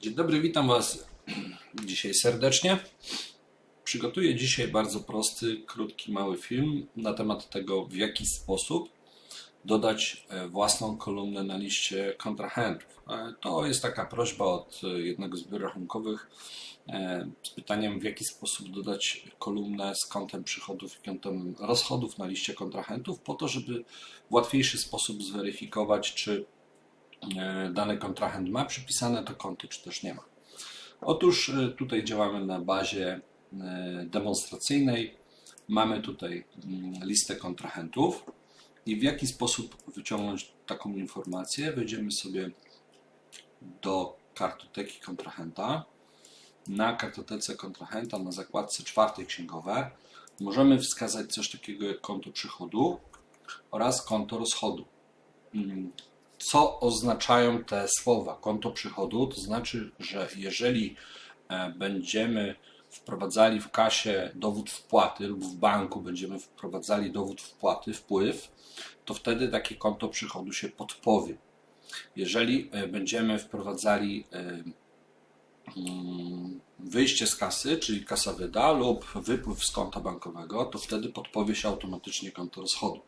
Dzień dobry, witam Was dzisiaj serdecznie. Przygotuję dzisiaj bardzo prosty, krótki, mały film na temat tego, w jaki sposób dodać e, własną kolumnę na liście kontrahentów. E, To jest taka prośba od e, jednego z biur rachunkowych z pytaniem, w jaki sposób dodać kolumnę z kątem przychodów i kątem rozchodów na liście kontrahentów, po to, żeby w łatwiejszy sposób zweryfikować, czy dany kontrahent ma przypisane to konto, czy też nie ma. Otóż e, tutaj działamy na bazie e, demonstracyjnej. Mamy tutaj mm, listę kontrahentów i w jaki sposób wyciągnąć taką informację. Wejdziemy sobie do kartoteki kontrahenta. Na kartotece kontrahenta na zakładce czwartej księgowe możemy wskazać coś takiego jak konto przychodu oraz konto rozchodu. Co oznaczają te słowa konto przychodu? To znaczy, że jeżeli e, będziemy wprowadzali w kasie dowód wpłaty lub w banku będziemy wprowadzali dowód wpłaty, wpływ, to wtedy takie konto przychodu się podpowie. Jeżeli e, będziemy wprowadzali e, mm, wyjście z kasy, czyli kasa wyda lub wypływ z konta bankowego, to wtedy podpowie się automatycznie konto rozchodu.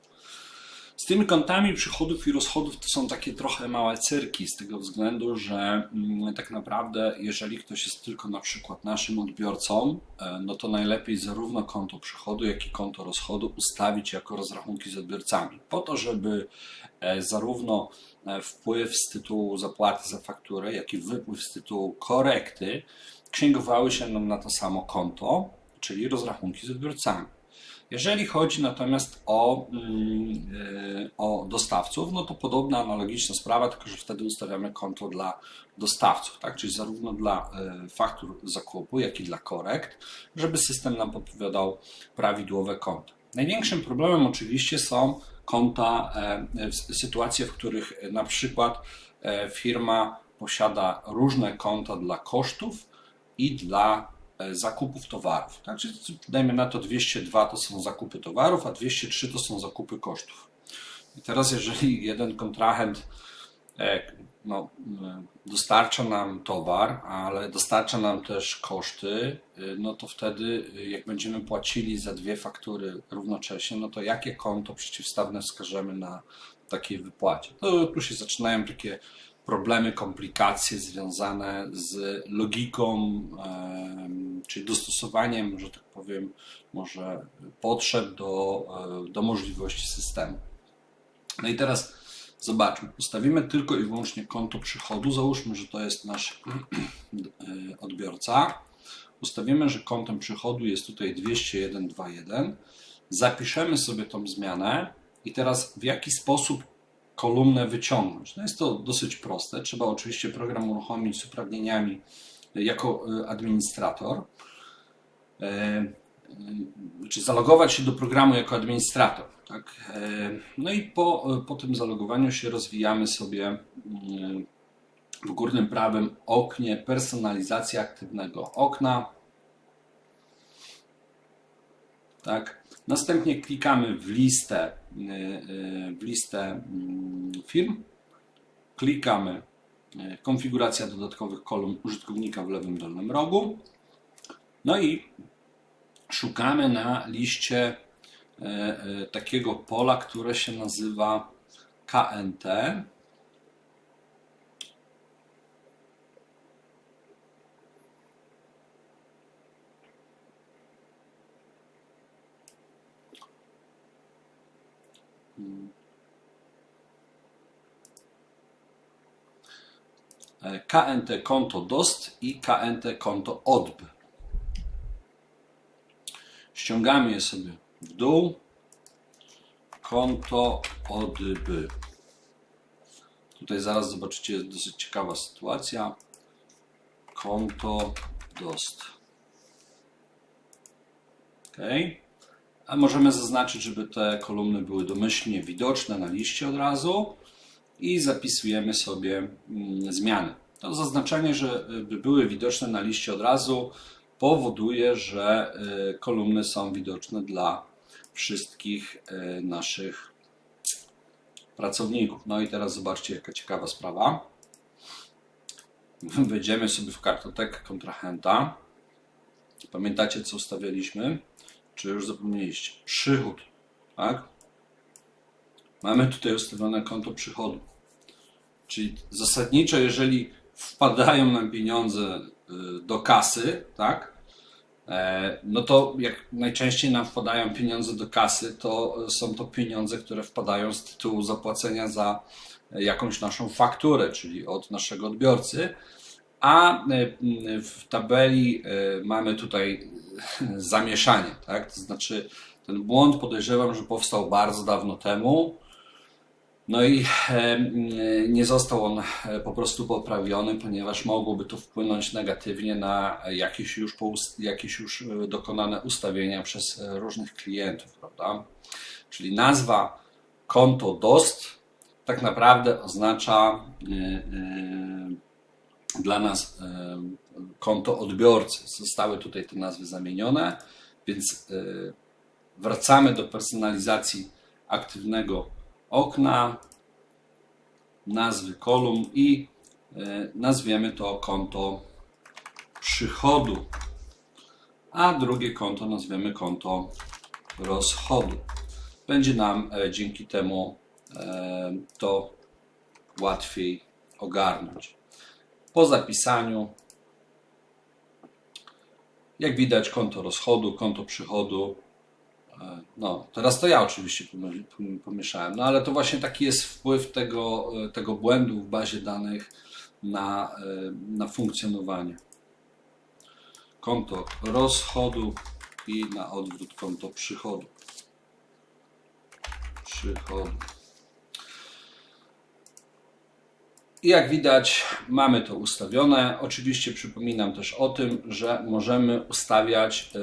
Z tymi kontami przychodów i rozchodów to są takie trochę małe cyrki, z tego względu, że mm, tak naprawdę, jeżeli ktoś jest tylko na przykład naszym odbiorcą, e, no to najlepiej zarówno konto przychodu, jak i konto rozchodu ustawić jako rozrachunki z odbiorcami, po to, żeby e, zarówno e, wpływ z tytułu zapłaty za fakturę, jak i wypływ z tytułu korekty księgowały się nam na to samo konto, czyli rozrachunki z odbiorcami. Jeżeli chodzi natomiast o, mm, e, o dostawców, no to podobna, analogiczna sprawa, tylko że wtedy ustawiamy konto dla dostawców, tak? czyli zarówno dla e, faktur zakupu, jak i dla korekt, żeby system nam podpowiadał prawidłowe konta. Największym problemem oczywiście są konta, e, sytuacje, w których na przykład firma posiada różne konta dla kosztów i dla zakupów towarów. Także dajmy na to 202 to są zakupy towarów, a 203 to są zakupy kosztów. I teraz jeżeli jeden kontrahent e, no, e, dostarcza nam towar, ale dostarcza nam też koszty, e, no to wtedy e, jak będziemy płacili za dwie faktury równocześnie, no to jakie konto przeciwstawne wskażemy na takiej wypłacie? To tu się zaczynają takie problemy, komplikacje związane z logiką, czyli dostosowaniem, że tak powiem, może potrzeb do, e, do możliwości systemu. No i teraz zobaczmy, ustawimy tylko i wyłącznie konto przychodu. Załóżmy, że to jest nasz e, odbiorca. Ustawimy, że kontem przychodu jest tutaj 201.2.1. Zapiszemy sobie tą zmianę i teraz w jaki sposób kolumnę wyciągnąć. No jest to dosyć proste. Trzeba oczywiście program uruchomić z uprawnieniami jako e, administrator. E, Czy zalogować się do programu jako administrator. Tak? E, No i po, po tym zalogowaniu się rozwijamy sobie w górnym prawym oknie personalizacja aktywnego okna. Tak. Następnie klikamy w listę, w listę mm, firm. Klikamy y, konfiguracja dodatkowych kolumn użytkownika w lewym dolnym rogu. No i szukamy na liście y, y, takiego pola, które się nazywa KNT. E, KNT konto DOST i KNT konto ODB. Ściągamy je sobie w dół. Konto ODB. Tutaj zaraz zobaczycie, jest dosyć ciekawa sytuacja. Konto DOST. OK. A możemy zaznaczyć, żeby te kolumny były domyślnie widoczne na liście od razu i zapisujemy sobie mm, zmiany. To zaznaczenie, że y, by były widoczne na liście od razu, powoduje, że y, kolumny są widoczne dla wszystkich y, naszych pracowników. No i teraz zobaczcie, jaka ciekawa sprawa. wejdziemy sobie w kartotekę kontrahenta. Pamiętacie, co ustawialiśmy? Czy już zapomnieliście? Przychód, tak? Mamy tutaj ustawione konto przychodu. Czyli zasadniczo, jeżeli wpadają nam pieniądze y, do kasy, tak? E, No to jak najczęściej nam wpadają pieniądze do kasy, to są to pieniądze, które wpadają z tytułu zapłacenia za jakąś naszą fakturę, czyli od naszego odbiorcy. A e, w tabeli mamy tutaj zamieszanie, tak? To znaczy ten błąd podejrzewam, że powstał bardzo dawno temu. No i e, nie został on e, po prostu poprawiony, ponieważ mogłoby to wpłynąć negatywnie na jakieś już, jakieś już e, dokonane ustawienia przez e, różnych klientów, prawda? Czyli nazwa konto DOST tak naprawdę oznacza e, e, dla nas e, konto odbiorcy. Zostały tutaj te nazwy zamienione, więc e, wracamy do personalizacji aktywnego okna, nazwy kolumn i e, nazwiemy to konto przychodu, a drugie konto nazwiemy konto rozchodu. Będzie nam e, dzięki temu e, to łatwiej ogarnąć. Po zapisaniu, jak widać, konto rozchodu, konto przychodu No, teraz to ja oczywiście pomieszałem, no ale to właśnie taki jest wpływ tego, e, tego błędu w bazie danych na, e, na funkcjonowanie. Konto rozchodu i na odwrót konto przychodu. Przychodu. I jak widać, mamy to ustawione. Oczywiście przypominam też o tym, że możemy ustawiać e,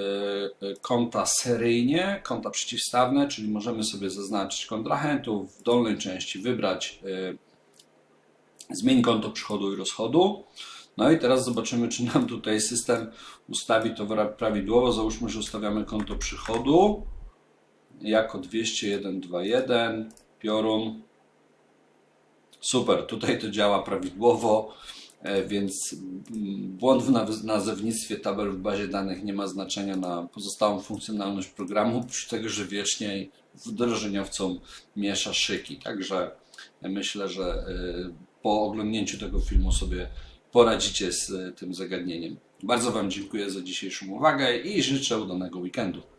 e, konta seryjnie, konta przeciwstawne, czyli możemy sobie zaznaczyć kontrahentów, w dolnej części wybrać e, zmień konto przychodu i rozchodu. No i teraz zobaczymy, czy nam tutaj system ustawi to prawidłowo. Załóżmy, że ustawiamy konto przychodu jako 20121 piorun. Super, tutaj to działa prawidłowo, e, więc mm, błąd w nazewnictwie tabel w bazie danych nie ma znaczenia na pozostałą funkcjonalność programu, przy tego, że wiecznie wdrożeniowcom miesza szyki. Także myślę, że e, po oglądnięciu tego filmu sobie poradzicie z e, tym zagadnieniem. Bardzo Wam dziękuję za dzisiejszą uwagę i życzę udanego weekendu.